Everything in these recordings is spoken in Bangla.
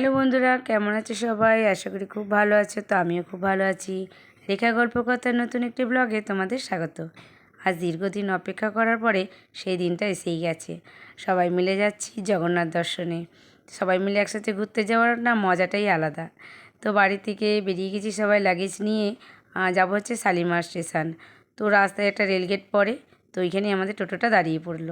হ্যালো বন্ধুরা, কেমন আছে সবাই? আশা করি খুব ভালো আছে, তো আমিও খুব ভালো আছি। রেখা গল্প কথার নতুন একটি ব্লগে তোমাদের স্বাগত। আজ দীর্ঘদিন অপেক্ষা করার পরে সেই দিনটা এসেই গেছে। সবাই মিলে যাচ্ছি জগন্নাথ দর্শনে। সবাই মিলে একসাথে ঘুরতে যাওয়ার না মজাটাই আলাদা। তো বাড়ি থেকে বেরিয়ে গেছি সবাই লাগেজ নিয়ে যাব হচ্ছে শালিমার স্টেশন। তো রাস্তায় একটা রেলগেট পড়ে, তো ওইখানে আমাদের টোটোটা দাঁড়িয়ে পড়ল।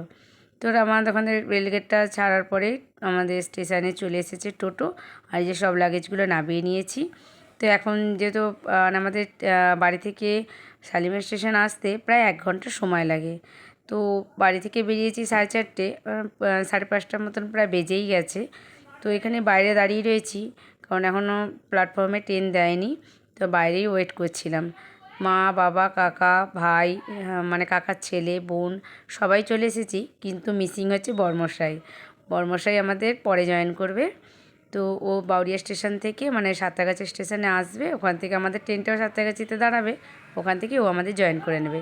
তো আমাদের ওখানে রেলগেটটা ছাড়ার পরে আমাদের স্টেশনে চলে এসেছে টোটো। আর যে সব লাগেজগুলো নামিয়ে নিয়েছি। তো এখন যেহেতু আহ, আমাদের বাড়ি থেকে শালিমার স্টেশন আসতে প্রায় এক ঘণ্টা সময় লাগে। তো বাড়ি থেকে বেরিয়েছি সাড়ে চারটে সাড়ে পাঁচটার মতন প্রায় বেজেই গেছে। তো এখানে বাইরে দাঁড়িয়ে রয়েছি কারণ এখনও প্ল্যাটফর্মে ট্রেন দেয়নি। তো বাইরেই ওয়েট করছিলাম। মা, বাবা, কাকা, ভাই মানে কাকার ছেলে, বোন, সবাই চলে এসেছি, কিন্তু মিসিং হচ্ছে বর্মশাই। বর্মশাই আমাদের পরে জয়েন করবে। তো ও বাউরিয়া স্টেশন থেকে মানে সাঁতরাগাছি স্টেশনে আসবে, ওখান থেকে আমাদের ট্রেনটাও সাঁতরাগাছিতে দাঁড়াবে, ওখান থেকে ও আমাদের জয়েন করে নেবে।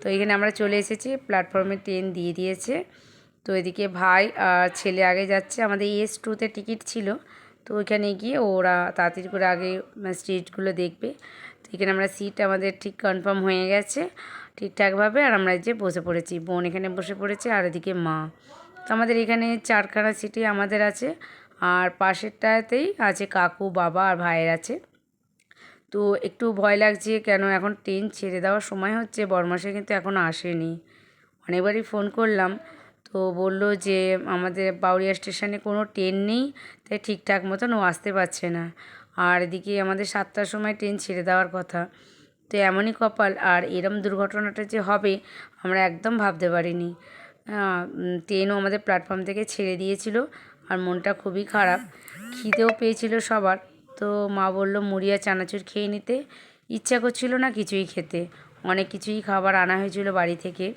তো এখানে আমরা চলে এসেছি প্ল্যাটফর্মে ট্রেন দিয়ে দিয়েছে। তো এদিকে ভাই আর ছেলে আগে যাচ্ছে, আমাদের এস টুতে টিকিট ছিল। তো ওইখানে গিয়ে ওরা তাড়াতাড়ি করে আগে স্ট্রিটগুলো দেখবে। এখানে আমরা সিট আমাদের ঠিক কনফার্ম হয়ে গেছে, ঠিকঠাকভাবে। আর আমরা যে বসে পড়েছি, বোন এখানে বসে পড়েছে আর এদিকে মা। তো আমাদের এখানে চারখানা সিটি আমাদের আছে, আর পাশেরটাতেই আছে কাকু, বাবা আর ভাইয়ের আছে। তো একটু ভয় লাগছে কেন এখন ট্রেন ছেড়ে দেওয়ার সময় হচ্ছে, বরমাসে কিন্তু এখনও আসেনি। অনেকবারই ফোন করলাম, তো বলল যে আমাদের বাউরিয়া স্টেশনে কোনো ট্রেন নেই, তাই ঠিকঠাক মতন ও আসতে পারছে না। আর এদিকে আমাদের সাতটার সময় ট্রেন ছেড়ে দেওয়ার কথা। তো এমনই কপাল, আর এরম দুর্ঘটনাটা যে হবে, আমরা একদম ভাবতে পারিনি। ট্রেনও আমাদের প্ল্যাটফর্ম থেকে ছেড়ে দিয়েছিল, আর মনটা খুবই খারাপ। খিদেও পেয়েছিল সবার। তো মা বলল মুড়ি আর চানাচুর খেয়ে নিতে। ইচ্ছা করছিল না কিছুই খেতে। অনেক কিছুই খাবার আনা হয়েছিল বাড়ি থেকে।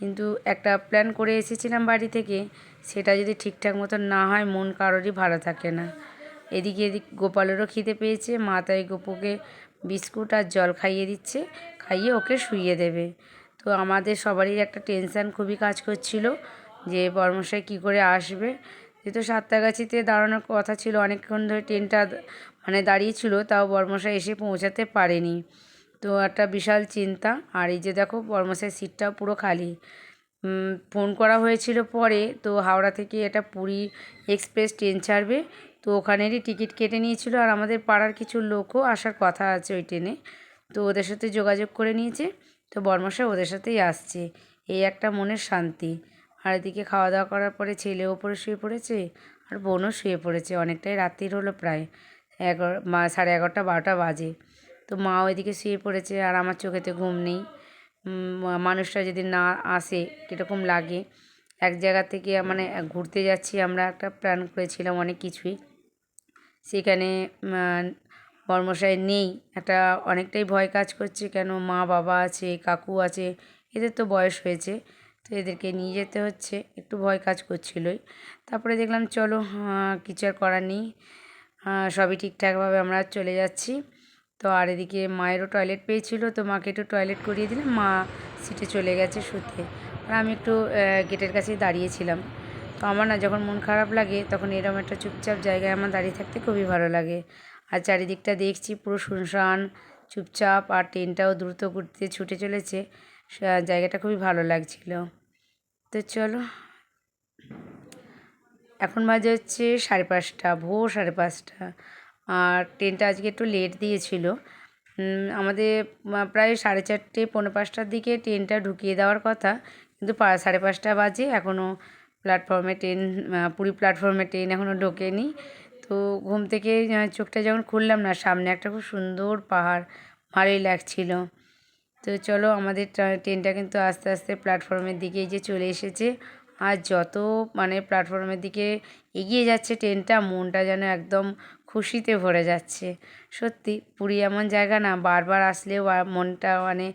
কিন্তু একটা প্ল্যান করে এসেছিলাম বাড়ি থেকে। সেটা যদি ঠিকঠাক মতন না হয়, মন কারোরই ভালো থাকে না। এদিকে এদিক গোপালেরও খিদে পেয়েছে, মা তাই গোপুকে বিস্কুট আর জল খাইয়ে দিচ্ছে, খাইয়ে ওকে শুইয়ে দেবে। তো আমাদের সবারই একটা টেনশান, খুবই কাজ করছিল যে বর্মশাই কী করে আসবে। যেহেতু সাতটাগাছিতে দাঁড়ানোর কথা ছিল, অনেকক্ষণ ধরে ট্রেনটা মানে দাঁড়িয়েছিল, তাও বর্মশাই এসে পৌঁছাতে পারেনি। তো একটা বিশাল চিন্তা, আর এই যে দেখো বর্মশাই সিটটাও পুরো খালি। ফোন করা হয়েছিল পরে, তো হাওড়া থেকে এটা পুরী এক্সপ্রেস ট্রেন ছাড়বে। তো ওখানেরই টিকিট কেটে নিয়েছিল আর আমাদের পাড়ার কিছু লোকও আসার কথা আছে ওই ট্রেনে। তো ওদের সাথে যোগাযোগ করে নিয়েছে। তো বর্মশাই ওদের সাথেই আসছে। এই একটা মনের শান্তি। আর এদিকে খাওয়া দাওয়া করার পরে ছেলে ওপরে শুয়ে পড়েছে আর বোনও শুয়ে পড়েছে। অনেকটাই রাত্রির হলো প্রায়। এগারো, মা, সাড়ে এগারোটা, বারোটা বাজে। তো মা ওইদিকে শুয়ে পড়েছে আর আমার চোখেতে ঘুম নেই। মানুষটা যদি না আসে কীরকম লাগে। এক জায়গা থেকে মানে ঘুরতে যাচ্ছি আমরা। একটা প্ল্যান করেছিলাম অনেক কিছুই। সেখানে বর্মশাই নেই। একটা অনেকটাই ভয় কাজ করছে কেন? মা বাবা আছে, কাকু আছে, এদের তো বয়স হয়েছে, তো এদেরকে নিয়ে যেতে হচ্ছে। একটু ভয় কাজ করছিলই। তারপরে দেখলাম, চলো কিছু আর করার নেই। সবই ঠিকঠাকভাবে আমরা চলে যাচ্ছি। তো আর এদিকে মায়েরও টয়লেট পেয়েছিল, তো মাকে একটু টয়লেট করিয়ে দিলাম। মা সিটে চলে গেছে শুতে। আর আমি একটু গেটের কাছেই দাঁড়িয়েছিলাম তো আমার না যখন মন খারাপ লাগে, তখন এরকম একটা চুপচাপ জায়গায় আমার দাঁড়িয়ে থাকতে খুবই ভালো লাগে। আর চারিদিকটা দেখছি পুরো শুনশান, চুপচাপ, আর ট্রেনটাও দ্রুত ঘুরতে ছুটে চলেছে। জায়গাটা খুবই ভালো লাগছিল। তো চলো, এখন বাজে হচ্ছে সাড়ে পাঁচটা, ভোর সাড়ে পাঁচটা। আর ট্রেনটা আজকে একটু লেট দিয়েছিল। আমাদের প্রায় সাড়ে চারটে, পৌনে পাঁচটার দিকে ট্রেনটা ঢুকিয়ে দেওয়ার কথা, কিন্তু সাড়ে পাঁচটা বাজে এখনও প্ল্যাটফর্মে ট্রেন পুরী প্ল্যাটফর্মে ট্রেন এখনও ঢোকেনি। তো ঘুম থেকে চোখটা যখন খুললাম না, সামনে একটা খুব সুন্দর পাহাড়, ভালোই লাগছিল। তো চলো আমাদের ট্রেনটা কিন্তু আস্তে আস্তে প্ল্যাটফর্মের দিকে যে চলে এসেছে। আর যত মানে প্ল্যাটফর্মের দিকে এগিয়ে যাচ্ছে ট্রেনটা, মনটা যেন একদম খুশিতে ভরে যাচ্ছে। সত্যি, পুরী এমন জায়গা না, বারবার আসলেও মনটা মানে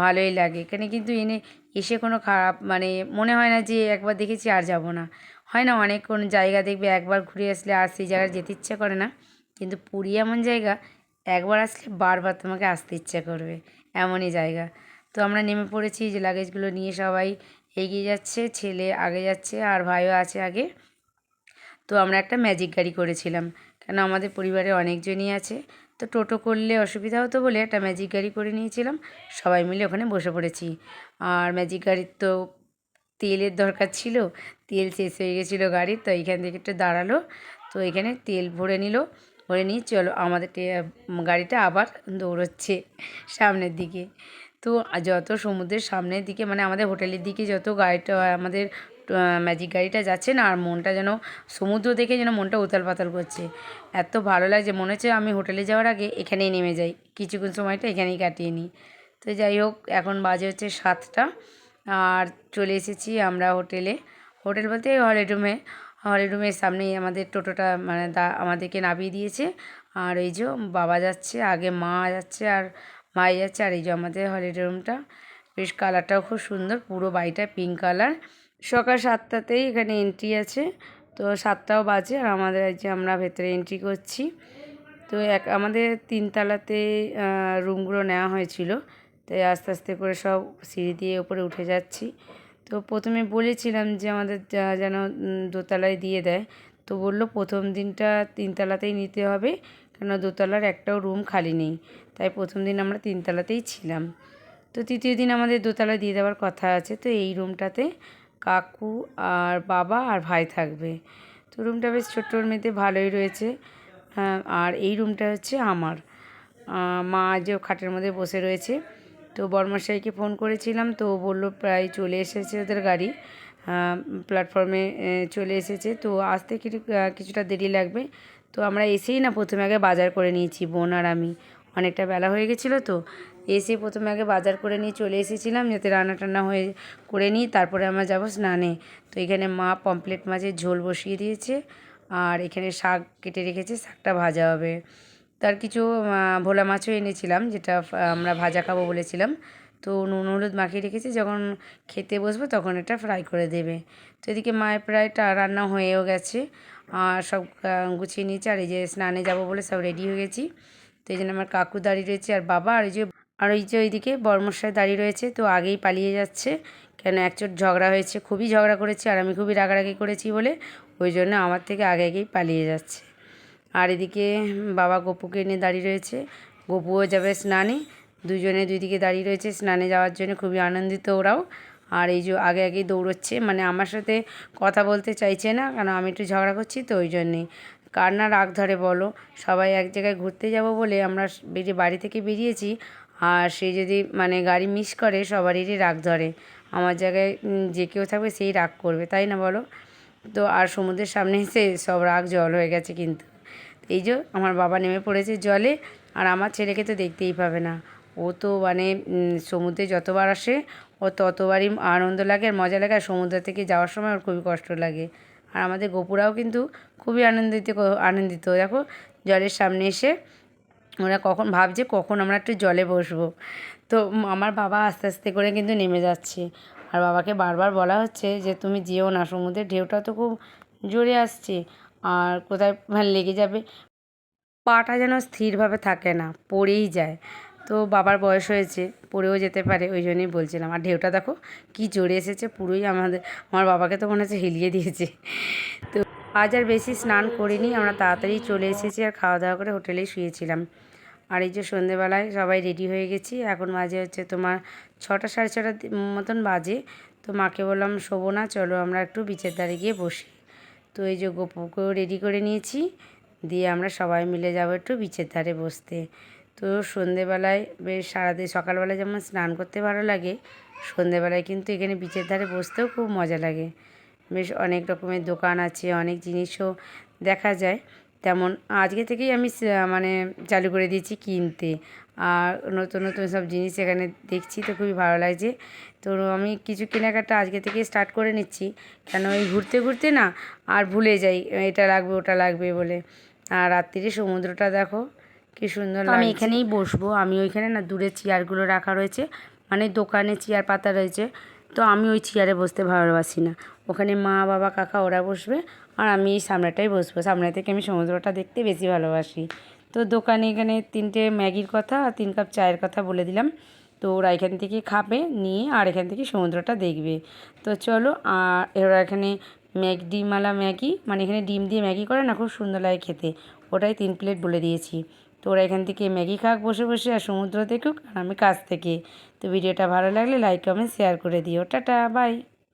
ভালোই লাগে। এখানে কিন্তু এনে এসে কোনো খারাপ মানে মনে হয় না যে একবার দেখেছি আর যাব না। হয় না, অনেক কোনো জায়গা দেখবে একবার ঘুরে আসলে আর সেই জায়গায় যেতে ইচ্ছা করে না। কিন্তু পুরী এমন জায়গা, একবার আসলে বারবার তোমাকে আসতে ইচ্ছা করবে, এমনই জায়গা। তো আমরা নেমে পড়েছি, যে লাগেজগুলো নিয়ে সবাই এগিয়ে যাচ্ছে, ছেলে আগে যাচ্ছে আর ভাইও আছে আগে। তো আমরা একটা ম্যাজিক গাড়ি করেছিলাম, কেন আমাদের পরিবারে অনেকজনই আছে। তো টোটো করলে অসুবিধা হতো বলে একটা ম্যাজিক গাড়ি করে নিয়েছিলাম। সবাই মিলে ওখানে বসে পড়েছি। আর ম্যাজিক গাড়ির তো তেলের দরকার ছিল, তেল শেষ হয়ে গেছিল গাড়ির, তো এইখান থেকে একটু দাঁড়াল, তো এখানে তেল ভরে নিল, ভরে নিয়ে চলো আমাদের গাড়িটা আবার দৌড়চ্ছে সামনের দিকে। তো যত সমুদ্রের সামনের দিকে মানে আমাদের হোটেলের দিকে যত গাড়িটা আমাদের ম্যাজিক গাড়িটা যাচ্ছে না আর মনটা যেন সমুদ্র দেখে যেন মনটা উতাল পাতাল করছে। এত ভালো লাগছে মনে হচ্ছে আমি হোটেলে যাওয়ার আগে এখানেই নেমে যাই। কিছুক্ষণ সময়টা এখানেই কাটিয়ে নিই। তো যাই হোক, এখন বাজে হচ্ছে সাতটা আর চলে এসেছি আমরা হোটেলে। হোটেল বলতে হলিডুমে হলিডুমের সামনেই আমাদের টোটোটা মানে দা, আমাদেরকে নামিয়ে দিয়েছে। আর এই যে বাবা যাচ্ছে, আগে মা যাচ্ছে আর মাই যাচ্ছে আর এই যে আমাদের হলিডে রুমটা বেশ কালারটাও খুব সুন্দর, পুরো বাড়িটা পিঙ্ক কালার সকাল সাতটাতেই এখানে এন্ট্রি আছে। তো সাতটাও বাজে আর আমাদের যে আমরা ভেতরে এন্ট্রি করছি। তো এক, আমাদের তিনতলাতে রুমগুলো নেওয়া হয়েছিল। তাই আস্তে আস্তে করে সব সিঁড়ি দিয়ে ওপরে উঠে যাচ্ছি। তো প্রথমে বলেছিলাম যে আমাদের যেন দোতলায় দিয়ে দেয়। তো বলল প্রথম দিনটা তিনতলাতেই নিতে হবে কেন দোতলার একটাও রুম খালি নেই। তাই প্রথম দিন আমরা তিনতলাতেই ছিলাম। তো তৃতীয় দিন আমাদের দোতলায় দিয়ে দেওয়ার কথা আছে। তো এই রুমটাতে কাকু আর বাবা আর ভাই থাকবে। তো রুমটা বেশ ছোট্টর মেয়েতে ভালোই রয়েছে। হ্যাঁ, আর এই রুমটা হচ্ছে আমার। মা যে খাটের মধ্যে বসে রয়েছে। তো বর্মশাইকে ফোন করেছিলাম তো বলল প্রায় চলে এসেছে ওদের গাড়ি। প্ল্যাটফর্মে চলে এসেছে। তো আসতে কিছু কিছুটা দেরি লাগবে। তো আমরা এসেই না প্রথমে আগে বাজার করে নিয়েছি বোন আর আমি। অনেকটা বেলা হয়ে গেছিল তো। এসে প্রথমে আগে বাজার করে নিয়ে চলে এসেছিলাম, যাতে রান্না টান্না হয়ে করে নিই, তারপরে আমরা যাব স্নানে। তো এখানে মা পমপ্লেট মাছের ঝোল বসিয়ে দিয়েছে, আর এখানে শাক কেটে রেখেছে, শাকটা ভাজা হবে। তার কিছু ভোলা মাছও এনেছিলাম, যেটা আমরা ভাজা খাব বলেছিলাম। তো নুন হলুদ মাখিয়ে রেখেছি, যখন খেতে বসবো তখন এটা ফ্রাই করে দেবে। তো এদিকে মায়ের প্রায়টা রান্না হয়েও গেছে, আর সব গুছিয়ে নিয়েছে, আর এই যে স্নানে যাব বলে সব রেডি হয়ে গেছি। তো এই জন্য আমার কাকু দাঁড়িয়ে রয়েছে, আর বাবা, আর এই যে আর ওই যে ওইদিকে বর্মশাই দাঁড়িয়ে রয়েছে, তো আগেই পালিয়ে যাচ্ছে। কেন, একচোট ঝগড়া হয়েছে, খুবই ঝগড়া করেছে, আর আমি খুবই রাগারাগি করেছি বলে ওই জন্য আমার থেকে আগে আগেই পালিয়ে যাচ্ছে। আর এদিকে বাবা গপুকে নিয়ে দাঁড়িয়ে রয়েছে, গপুও যাবে স্নানে। দুজনে দুই দিকে দাঁড়িয়ে রয়েছে স্নানে যাওয়ার জন্য, খুবই আনন্দিত ওরাও। আর এই যে আগে আগেই দৌড়চ্ছে মানে আমার সাথে কথা বলতে চাইছে না কারণ আমি একটু ঝগড়া করছি তো ওই জন্যেই। কার না রাগ ধরে বলো, সবাই এক জায়গায় ঘুরতে যাব বলে আমরা বেরিয়ে বাড়ি থেকে বেরিয়েছি আর সে যদি মানে গাড়ি মিস করে, সবারই রাগ ধরে। আমার জায়গায় যে কেউ থাকবে, সেই রাগ করবে, তাই না বলো? তো আর সমুদ্রের সামনে এসে সব রাগ জল হয়ে গেছে কিন্তু। এই যে আমার বাবা নেমে পড়েছে জলে, আর আমার ছেলেকে তো দেখতেই পাবে না। ও তো মানে সমুদ্রে যতবার আসে, ও ততবারই আনন্দ লাগে আর মজা লাগে। আর সমুদ্র থেকে যাওয়ার সময় ওর খুবই কষ্ট লাগে। আর আমাদের গোপুরাও কিন্তু খুবই আনন্দিত আনন্দিত। দেখো, জলের সামনে এসে ওরা কখন ভাবছে কখন আমরা একটু জলে বসবো। তো আমার বাবা আস্তে আস্তে করে কিন্তু নেমে যাচ্ছে। আর বাবাকে বারবার বলা হচ্ছে যে, তুমি যেও না, সমুদ্রের ঢেউটা তো খুব জোরে আসছে। আর কোথায় মানে লেগে যাবে? পাটা যেন স্থিরভাবে থাকে না, পড়েই যায়। তো বাবার বয়স হয়েছে, পড়েও যেতে পারে, ওই জন্যই বলছিলাম। আর ঢেউটা দেখো কি জোরে এসেছে, পুরোই আমাদের, আমার বাবাকে তো মনে হচ্ছে হিলিয়ে দিয়েছে। তো আজ আর বেশি স্নান করিনি, আমরা তাড়াতাড়ি চলে এসেছি আর খাওয়া দাওয়া করে হোটেলেই শুয়েছিলাম। আর এই যে সন্ধেবেলায় সবাই রেডি হয়ে গেছি। এখন বাজে হচ্ছে তোমার ছটা সাড়ে ছটা মতন বাজে। তো মাকে বললাম, শোবো না, চলো আমরা একটু বিচের ধারে গিয়ে বসি। তো এই যে গোপুকেও রেডি করে নিয়েছি। দিয়ে আমরা সবাই মিলে যাব একটু বিচের ধারে বসতে। তো সন্ধেবেলায় বেশ সারাদিন, সকালবেলায় যেমন স্নান করতে ভালো লাগে, সন্ধেবেলায় কিন্তু এখানে বিচের ধারে বসতেও খুব মজা লাগে। বেশ অনেক রকমের দোকান আছে, অনেক জিনিসও দেখা যায়। তেমন। আজকে থেকেই আমি মানে চালু করে দিয়েছি কিনতে। আর নতুন নতুন সব জিনিস এখানে দেখছি তো খুবই ভালো লাগছে। তো আমি কিছু কেনাকাটা আজকে থেকে স্টার্ট করে নিচ্ছি। কেন ওই ঘুরতে ঘুরতে না আর ভুলে যাই এটা লাগবে ওটা লাগবে বলে। আর রাত্রিরে সমুদ্রটা দেখো কি সুন্দর আমি এখানেই বসবো। আমি ওইখানে না দূরে চেয়ারগুলো রাখা রয়েছে। মানে দোকানে চেয়ার পাতা রয়েছে। তো আমি ওই চেয়ারে বসতে ভালোবাসি না। ওখানে মা বাবা কাকা ওরা বসবে। আর আমি এই সামনেটাই বসবো। সামনে থেকে আমি সমুদ্রটা দেখতে বেশি ভালোবাসি। তো দোকানে এখানে তিনটে ম্যাগির কথা আর তিন কাপ চায়ের কথা বলে দিলাম। তো ওরা এখান থেকে খাবে, নিয়ে আর এখান থেকে সমুদ্রটা দেখবে। তো চলো, আর ওরা এখানে ম্যাগ, ডিমওয়ালা ম্যাগি মানে এখানে ডিম দিয়ে ম্যাগি করে না, খুব সুন্দর লাগে খেতে। ওটাই তিন প্লেট বলে দিয়েছি। তো ওরা এখান থেকে ম্যাগি খাক, বসে বসে, আর সমুদ্র দেখুক, আর আমি কাছ থেকে। তো ভিডিওটা ভালো লাগলে লাইক, কমেন্ট, শেয়ার করে দিও। Tata, bye.